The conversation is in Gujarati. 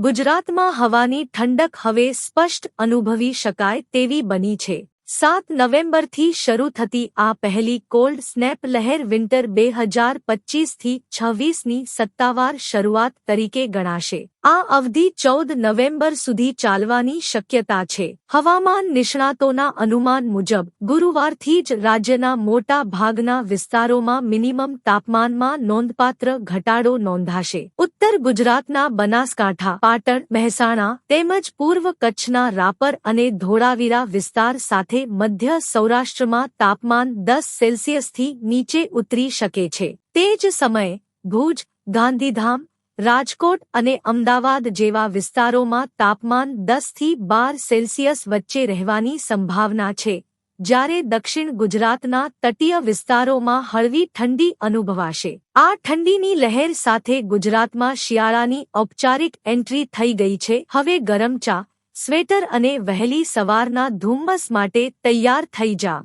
ગુજરાતમાં હવાની ઠંડક હવે સ્પષ્ટ અનુભવી શકાય તેવી બની છે. સાત નવેમ્બરથી શરૂ થતી આ પહેલી કોલ્ડ સ્નેપ લહેર વિન્ટર બે હજાર પચીસથી છવ્વીસની સત્તાવાર શરૂઆત તરીકે ગણાશે. આ અવધિ ચૌદ નવેમ્બર સુધી ચાલવાની શક્યતા છે. હવામાન નિષ્ણાતોના અનુમાન મુજબ, ગુરુવારથી જ રાજ્યના મોટા ભાગના વિસ્તારોમાં મિનિમમ તાપમાનમાં નોંધપાત્ર ઘટાડો નોંધાશે. ઉત્તર ગુજરાતના બનાસકાંઠા, પાટણ, મહેસાણા તેમજ પૂર્વ કચ્છના રાપર અને ધોળાવીરા વિસ્તાર સાથે મધ્ય સૌરાષ્ટ્રમાં તાપમાન દસ સેલ્સિયસથી નીચે ઉતરી શકે છે. તે જ સમયે ભુજ, ગાંધીધામ રાજકોટ અને અમદાવાદ જેવા વિસ્તારોમાં તાપમાન દસથી બાર સેલ્સિયસ વચ્ચે રહેવાની સંભાવના છે. જ્યારે દક્ષિણ ગુજરાતના તટીય વિસ્તારોમાં હળવી ઠંડી અનુભવાશે. આ ઠંડીની લહેર સાથે ગુજરાતમાં શિયાળાની ઔપચારિક એન્ટ્રી થઈ ગઈ છે. હવે ગરમ ચા, સ્વેટર અને વહેલી સવારના ધુમ્મસ માટે તૈયાર થઈ જા.